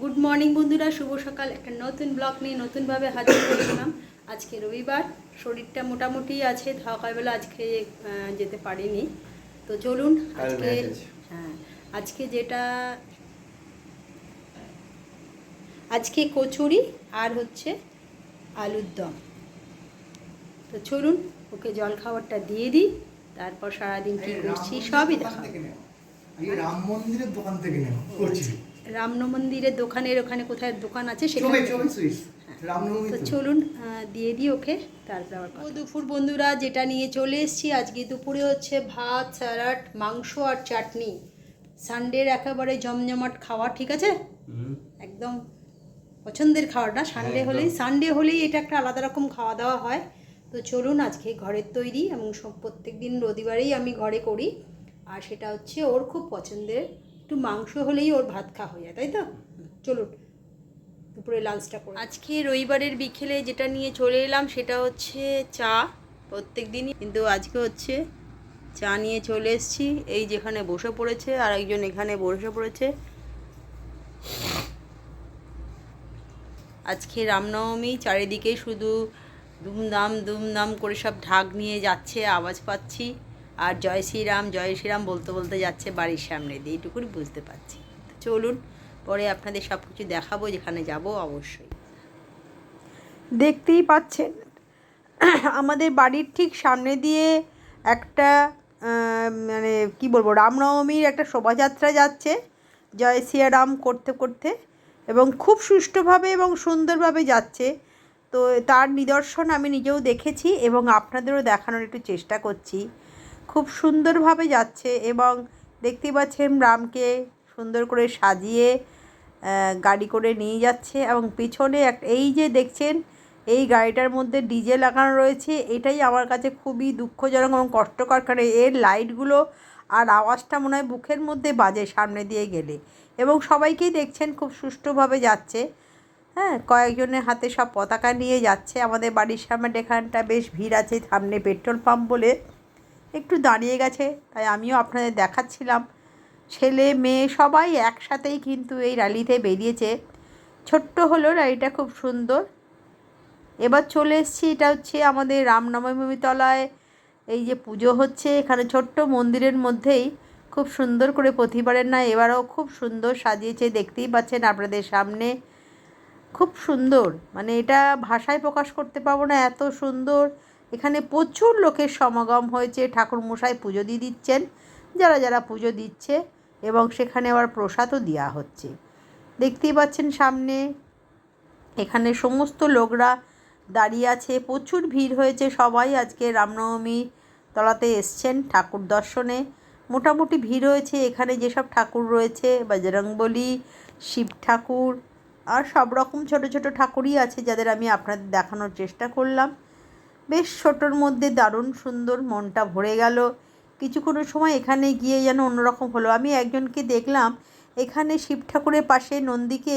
Good morning বন্ধুরা। শুভ সকাল। একটা নতুন ব্লগ নিয়ে নতুনভাবে হাজির করেছিলাম আজকে রবিবার। শরীরটা মোটামুটি আছে। সকালবেলা আজকে যেতে পারিনি। তো চলুন আজকে হ্যাঁ আজকে যেটা আজকে কচুরি আর হচ্ছে আলুর দম। তো চলুন ওকে জল খাবারটা দিয়ে দিই। তারপর সারাদিন কী করছি সবই দেখা রাম মন্দিরের দোকান থেকে নেওয়া করছি রাম মন্দিরের দোকানের ওখানে কোথায় দোকান আছে সেখানে সুইস। তো তো। চলুন দিয়ে দিই ওকে তারপর আবার ও দুপুর বন্ধুরা যেটা নিয়ে চলে এসেছি আজকে দুপুরে হচ্ছে ভাত স্যালাড মাংস আর চাটনি। সানডের একেবারে জমজমাট খাওয়া ঠিক আছে? একদম পছন্দের খাওয়ার না সানডে হলেই সানডে হলেই এটা একটা আলাদা রকম খাওয়া দাওয়া হয়। তো চলুন আজকে ঘরের তৈরি এবং সব প্রত্যেক দিন রবিবারেই আমি ঘরে করি। আর সেটা হচ্ছে ওর খুব পছন্দের একটু মাংস হলেই ওর ভাত খাওয়া হয়ে যায়, তাই তো? চলুন, দুপুরে লাঞ্চটা করে আজকে রবিবারের বিকেলে যেটা নিয়ে চলে এলাম সেটা হচ্ছে চা প্রত্যেক দিনই কিন্তু আজকে হচ্ছে চা নিয়ে চলে এসেছি, এই যেখানে বসে পড়েছে আর একজন এখানে বসে পড়েছে। আজকে রামনবমী চারিদিকে শুধু দুমদাম দুমদাম করে সব ঢাক নিয়ে যাচ্ছে, আওয়াজ পাচ্ছি। আর জয় শ্রীরাম জয় শ্রীরাম বলতে বলতে যাচ্ছে বাড়ির সামনে দিয়ে। এইটুকুনি বুঝতে পারছি। চলুন, পরে আপনাদের সব কিছু দেখাবো, যেখানে যাব অবশ্যই। দেখতেই পাচ্ছেন, আমাদের বাড়ির ঠিক সামনে দিয়ে একটা মানে কি বলব, রামনবমীর একটা শোভাযাত্রা যাচ্ছে জয় সিয়ারাম করতে করতে এবং খুব সুষ্ঠুভাবে এবং সুন্দরভাবে যাচ্ছে। তো তার নিদর্শন আমি নিজেও দেখেছি এবং আপনাদেরও দেখানোর একটু চেষ্টা করছি। খুব সুন্দরভাবে যাচ্ছে এবং দেখতেই পাচ্ছেন রামকে সুন্দর করে সাজিয়ে গাড়ি করে নিয়ে যাচ্ছে এবং পিছনে এক, এই যে দেখছেন, এই গাড়িটার মধ্যে ডিজে লাগানো রয়েছে, এটাই আমার কাছে খুবই দুঃখজনক এবং কষ্টকর কারণ এর লাইটগুলো আর আওয়াজটা মনে হয় বুকের মধ্যে বাজে সামনে দিয়ে গেলে এবং সবাইকেই দেখছেন খুব সুষ্ঠুভাবে যাচ্ছে। হ্যাঁ কয়েকজনের হাতে সব পতাকা নিয়ে যাচ্ছে। আমাদের বাড়ির সামনে এখানটা বেশ ভিড় আছে, সামনে পেট্রোল পাম্প বলে। একটু দাঁড়িয়ে গেছে, তাই আমিও আপনাদের দেখাচ্ছিলাম। ছেলে, মেয়ে সবাই একসাথেই কিন্তু এই র্যালিতে বেরিয়েছে। ছোট্ট হলো র্যালিটা খুব সুন্দর। এবার চলে এসেছি, এটা হচ্ছে আমাদের রামনবমী তলায়। এই যে পুজো হচ্ছে, এখানে ছোট্ট মন্দিরের মধ্যেই খুব সুন্দর করে প্রতিবারের না এবারও খুব সুন্দর সাজিয়েছে, দেখতেই পাচ্ছেন আপনাদের সামনে। খুব সুন্দর মানে এটা ভাষায় প্রকাশ করতে পারব না, এত সুন্দর। এখানে প্রচুর লোকের সমাগম হয়েছে, ঠাকুর মশাই পুজো দিয়ে দিচ্ছেন, যারা যারা পুজো দিচ্ছে এবং সেখানে আবার প্রসাদও দেওয়া হচ্ছে। দেখতেই পাচ্ছেন সামনে, এখানে সমস্ত লোকরা দাঁড়িয়ে আছে, প্রচুর ভিড় হয়েছে, সবাই আজকে রামনবমী তলাতে এসছেন ঠাকুর দর্শনে। মোটামুটি ভিড় হয়েছে, এখানে যেসব ঠাকুর রয়েছে, বজরংবলী, শিব ঠাকুর, আর সব রকম ছোট ছোট ঠাকুরই আছে, যাদের আমি আপনাদের দেখানোর চেষ্টা করলাম। বেশ ছোটোর মধ্যে দারুণ সুন্দর মনটা ভরে গেল। কিছুক্ষণের সময় এখানে গিয়ে যেন অন্যরকম হলো। আমি একজনকে দেখলাম এখানে শিব ঠাকুরের পাশে নন্দীকে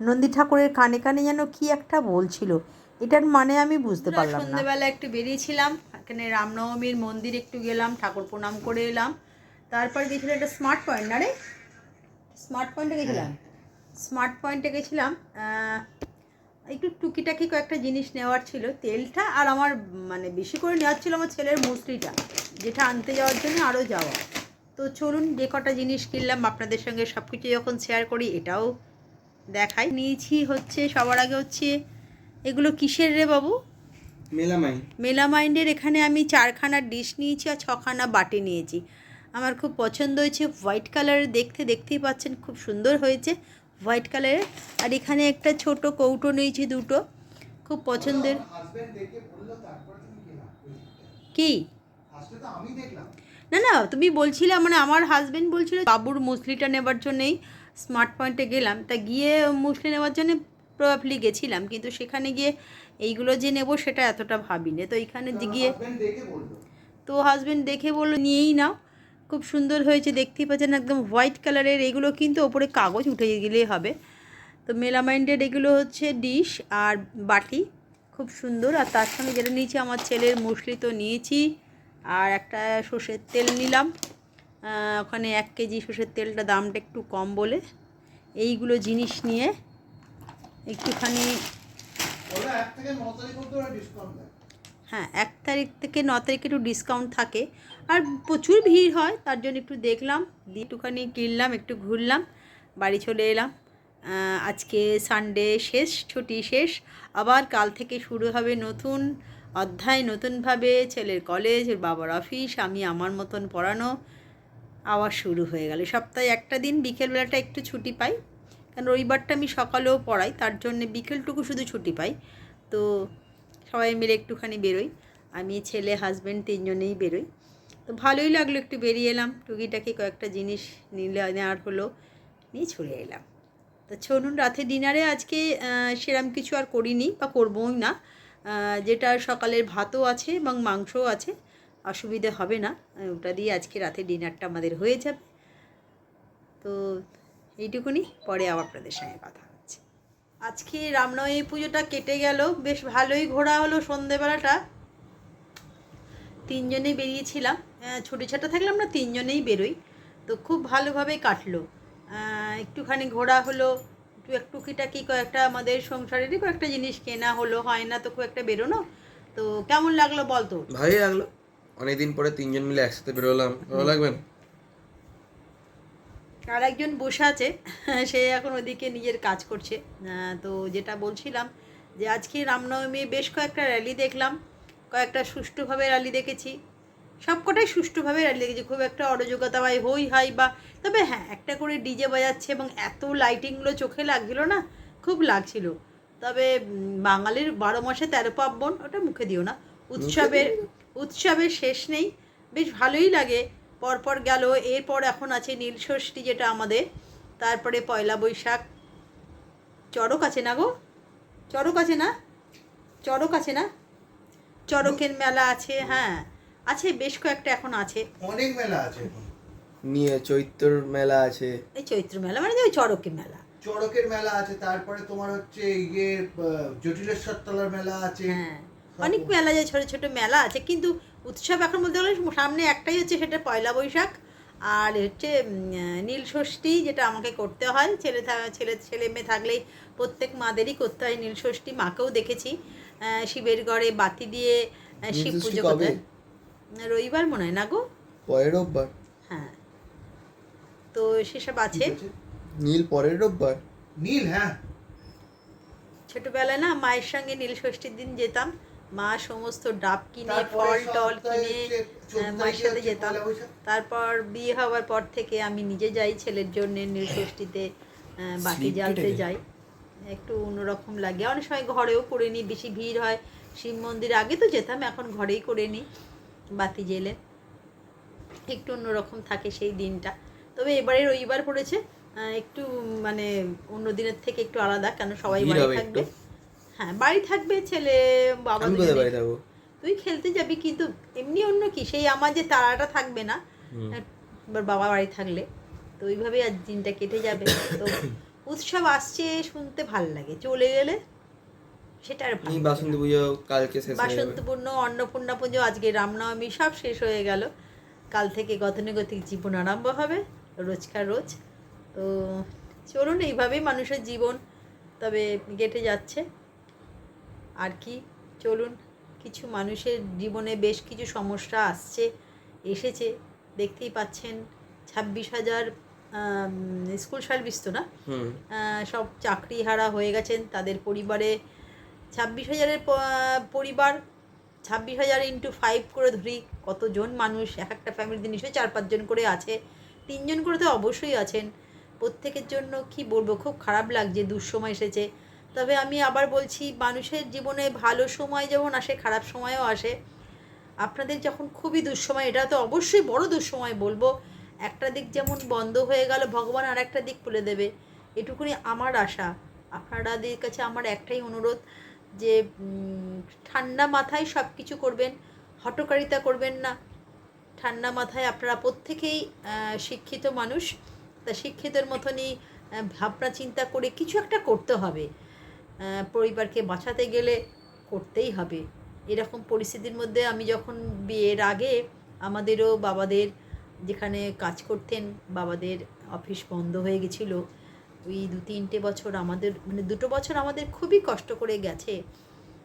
নন্দী ঠাকুরের কানে কানে যেন কি একটা বলছিল। এটার মানে আমি বুঝতে পারলাম না। সন্ধ্যেবেলা একটু বেরিয়েছিলাম এখানে রামনবমীর মন্দির একটু গেলাম ঠাকুর প্রণাম করে এলাম। তারপর গেছিলাম একটা স্মার্ট পয়েন্ট না রে স্মার্ট পয়েন্টে গেছিলাম? স্মার্ট পয়েন্টে গেছিলাম একটু টুকিটাকি কয়েকটা জিনিস নেওয়ার ছিল তেলটা আর আমার মানে বেশি করে নেওয়ার ছিল আমার ছেলের মুসলিটা যেটা আনতে যাওয়ার জন্য আরও যাওয়া। তো চলুন যে কটা জিনিস কিনলাম আপনাদের সঙ্গে সব কিছু যখন শেয়ার করি এটাও দেখাই। নিয়েছি হচ্ছে সবার আগে হচ্ছে এগুলো কিসের রে বাবু? মেলামাই মেলামাইন্ডের এখানে আমি চারখানা ডিশ নিয়েছি আর ছখানা বাটি নিয়েছি। আমার খুব পছন্দ হয়েছে হোয়াইট কালারের দেখতে দেখতেই পাচ্ছেন খুব সুন্দর হয়েছে। হোয়াইট কালারের। আর এখানে একটা ছোট কৌটো নিয়েছি দুটো খুব পছন্দের। কি? না না তুমি বলছিলে মানে আমার হাজবেন্ড বলছিল বাবুর মুসলিটা নেবার জন্যই স্মার্ট পয়েন্টে গেলাম। তা গিয়ে মুসলি নেওয়ার জন্য প্রভাবলি গেছিলাম কিন্তু সেখানে গিয়ে এইগুলো যে নেব সেটা এতটা ভাবিনি। তো এখানে গিয়ে তো হাজবেন্ড দেখে বলল নিয়েই নাও। খুব সুন্দর হয়েছে দেখতেই পাচ্ছেন একদম হোয়াইট কালারের এগুলো কিন্তু ওপরে কাগজ উঠে গেলেই হবে। তো মেলামাইন্ডের এগুলো হচ্ছে ডিশ আর বাটি খুব সুন্দর। আর তার সঙ্গে যেটা নিয়েছি আমার ছেলের মুসলি তো নিয়েছি। আর একটা সর্ষের তেল নিলাম। ওখানে এক কেজি সর্ষের তেলটা দামটা একটু কম বলে। এইগুলো জিনিস নিয়ে একটুখানি হ্যাঁ এক তারিখ থেকে ন তারিখে একটু ডিসকাউন্ট থাকে। আর প্রচুর ভিড় হয়, তার জন্য একটু দেখলাম, দিয়ে একটুখানি কিনলাম, একটু ঘুরলাম, বাড়ি চলে এলাম। আজকে সানডে শেষ, ছুটি শেষ, আবার কাল থেকে শুরু হবে নতুন অধ্যায়, নতুনভাবে ছেলের কলেজ বাবার অফিস আমি আমার মতন পড়ানো আবার শুরু হয়ে গেল। সপ্তাহে একটা দিন, বিকেলবেলাটা একটু ছুটি পাই, কারণ রবিবারটা আমি সকালেও পড়াই, তার জন্যে বিকেলটুকু শুধু ছুটি পাই। তো সবাই মিলে একটুখানি বেরোই, আমি ছেলে হাজব্যান্ড তিনজনেই বেরোই। তো ভালোই লাগল একটু বেরিয়ে এলাম। টুকিটাকি কয়েকটা জিনিস নিলে, নেওয়ার হলো, নিয়ে চলে এলাম। তো চলুন, রাতে ডিনারে আজকে সেরম কিছু আর করিনি বা করবই না। যেটা সকালের ভাতও আছে এবং মাংসও আছে, অসুবিধে হবে না। ওটা দিয়ে আজকে রাতে ডিনারটা আমাদের হয়ে যাবে। তো এইটুকুনি, পরে আবার আপনাদের সঙ্গে কথা হচ্ছে। আজকে রামনবমী পুজোটা কেটে গেল। বেশ ভালোই ঘোরা হলো সন্ধেবেলাটা। তিনজনে বেরিয়েছিলাম। ছোটো ছোটো থাকলে আমরা তিনজনেই বেরোই। তো খুব ভালোভাবে কাটলো। একটুখানি ঘোরা হলো একটু একটু টুকিটাকি কয়েকটা আমাদের সংসারেরই কয়েকটা জিনিস কেনা হলো হয় না তো খুব একটা বেরোনো। তো কেমন লাগল বল তো? ভালোই লাগল। অনেকদিন পরে তিনজন মিলে একসাথে বেরোলাম। ভালো লাগবে আর একজন বসে আছে সে এখন ওদিকে নিজের কাজ করছে। তো যেটা বলছিলাম যে আজকে রামনবমী বেশ কয়েকটা র্যালি দেখলাম কয়েকটা সুষ্ঠুভাবে র্যালি দেখেছি। সবকটাই সুষ্ঠুভাবে দেখেছি খুব একটা অরাজকতা বা হই হাই বা তবে হ্যাঁ একটা করে ডিজে বাজাচ্ছে এবং এত লাইটিংগুলো চোখে লাগছিল না খুব লাগছিল। তবে বাঙালির বারো মাসে তেরো পার্বণ ওটা মুখে দিও না। উৎসবের উৎসবের শেষ নেই। বেশ ভালোই লাগে। পরপর গেল এরপর এখন আছে নীলষষ্ঠী যেটা আমাদের। তারপরে পয়লা বৈশাখ। চড়ক আছে না গো? চড়ক আছে না? চড়ক আছে না? চড়কের মেলা আছে হ্যাঁ। আছে বেশ কয়েকটা এখন আছে। অনেক মেলা আছে এখন। নিয়ে চৈত্র মেলা আছে। এই চৈত্র মেলা মানে যে ওই চড়কের মেলা। চড়কের মেলা আছে তারপরে তোমার হচ্ছে ইয়ে জটিলেশ্বর তলার মেলা আছে। হ্যাঁ অনেক মেলা যায় ছোটো ছোটো মেলা আছে কিন্তু উৎসব এখন বলতে গেলে সামনে একটাই হচ্ছে সেটা পয়লা বৈশাখ। আর হচ্ছে নীলষষ্ঠী যেটা আমাকে করতে হয় ছেলে ছেলে ছেলে মেয়ে থাকলেই প্রত্যেক মাদেরই করতে হয় নীলষষ্ঠী মাকেও দেখেছি। আহ, শিবের ঘরে বাতি দিয়ে শিব পুজো করতে। রবিবার মনে হয় না গো? পরের রোববার। হ্যাঁ। তো সেসব আছে? নীল পরের রোববার। নীল হ্যাঁ। ছোটবেলায় না মায়ের সঙ্গে নীল ষষ্ঠীর দিন যেতাম। মা সমস্ত ডাব কিনে ফল টল কিনে আহ, মায়ের সাথে যেতাম। তারপর বিয়ে হওয়ার পর থেকে আমি নিজে যাই ছেলের জন্য নীলষষ্ঠীতে আহ, বাকি Sleep জ্বালতে যাই। একটু অন্যরকম লাগে। অনেক সময় ঘরেও করে নিই বেশি ভিড় হয়। শিব মন্দির আগে তো যেতাম এখন ঘরেই করে নিই বাতি জেলে একটু অন্যরকম থাকে সেই দিনটা। তবে এবারে রবিবার পড়েছে। একটু মানে অন্য দিনের থেকে একটু আলাদা কেন সবাই বাড়ি থাকবে। হ্যাঁ বাড়ি থাকবে ছেলে বাবা তুই খেলতে যাবি কিন্তু এমনি অন্য কি? সেই আমার যে তারাটা থাকবে না এবার বাবা বাড়ি থাকলে। তো ওইভাবেই আজ দিনটা কেটে যাবে। তো উৎসব আসছে শুনতে ভালো লাগে। চলে গেলে সেটা আর ভালো বাসন্তী পুজো কালকে শেষ যাবে। বাসন্তপূর্ণ অন্নপূর্ণা পুজো আজকে রামনবমী সব শেষ হয়ে গেল। কাল থেকে গতানুগতিক জীবন আরম্ভ হবে রোজকার রোজ। তো চলুন এইভাবেই মানুষের জীবন তবে কেটে যাচ্ছে। আর কি চলুন কিছু মানুষের জীবনে বেশ কিছু সমস্যা আসছে এসেছে। দেখতেই পাচ্ছেন ছাব্বিশ হাজার স্কুল সার্ভিস তো না? হুম। সব চাকরি হারা হয়ে গেছেন তাদের পরিবারে ছাব্বিশ হাজারের পরিবার, ছাব্বিশ হাজার ইন্টু ফাইভ করে ধরি, কতজন মানুষ, এক একটা ফ্যামিলিতে নিশ্চয়ই চার পাঁচজন করে আছে, তিনজন করে তো অবশ্যই আছেন। প্রত্যেকের জন্য কি বলব, খুব খারাপ লাগছে, দুঃসময় এসেছে। তবে আমি আবার বলছি, মানুষের জীবনে ভালো সময় যেমন আসে, খারাপ সময়ও আসে। আপনাদের যখন খুবই দুঃসময়, এটা তো অবশ্যই বড় দুঃসময় বলব, একটা দিক যেমন বন্ধ হয়ে গেল, ভগবান আর একটা দিক খুলে দেবে। এটুকুনি আমার আশা। আপনাদের কাছে আমার একটাই অনুরোধ যে ঠান্ডা মাথায় সব কিছু করবেন হটকারিতা করবেন না। ঠান্ডা মাথায় আপনারা প্রত্যেকেই শিক্ষিত মানুষ। তা শিক্ষিতের মতনই ভাবনা চিন্তা করে কিছু একটা করতে হবে। পরিবারকে বাঁচাতে গেলে করতেই হবে। এরকম পরিস্থিতির মধ্যে আমি যখন বিয়ের আগে আমাদেরও বাবাদের যেখানে কাজ করতেন, বাবাদের অফিস বন্ধ হয়ে গেছিল। ওই দু তিনটে বছর আমাদের মানে দুটো বছর আমাদের খুবই কষ্ট করে গেছে।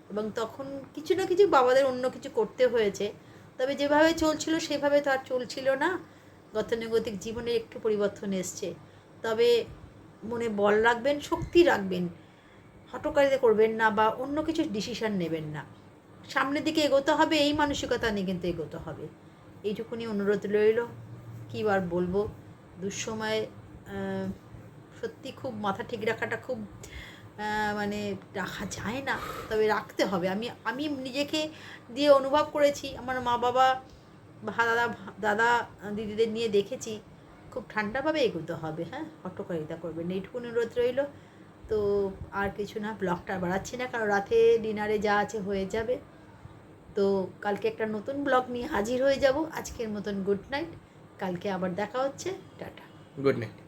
এবং তখন কিছু না কিছু বাবাদের অন্য কিছু করতে হয়েছে। তবে যেভাবে চলছিল, সেভাবে তো আর চলছিল না। গতানুগতিক জীবনে একটু পরিবর্তন এসছে। তবে মনে বল রাখবেন, শক্তি রাখবেন। হটকারিতা করবেন না বা অন্য কিছু ডিসিশন নেবেন না। সামনের দিকে এগোতে হবে, এই মানসিকতা নিয়ে কিন্তু এগোতে হবে। এইটুকুনি অনুরোধ রইল। কী আর বলব? দুঃসময়ে সত্যি খুব মাথা ঠিক রাখাটা খুব মানে রাখা যায় না। তবে রাখতে হবে। আমি আমি নিজেকে দিয়ে অনুভব করেছি। আমার মা বাবা, দাদা দাদা, দিদিদের নিয়ে দেখেছি। খুব ঠান্ডাভাবে এগোতে হবে হ্যাঁ? হটকারিতা করবেন এইটুকুনি অনুরোধ রইল। তো আর কিছু না, ব্লগটা বাড়াচ্ছি না, কারণ রাতে ডিনারে যা আছে হয়ে যাবে। তো কালকে একটা নতুন ব্লগ নিয়ে হাজির হয়ে যাব। আজকের মতন গুড নাইট। কালকে আবার দেখা হচ্ছে। টাটা। Good night.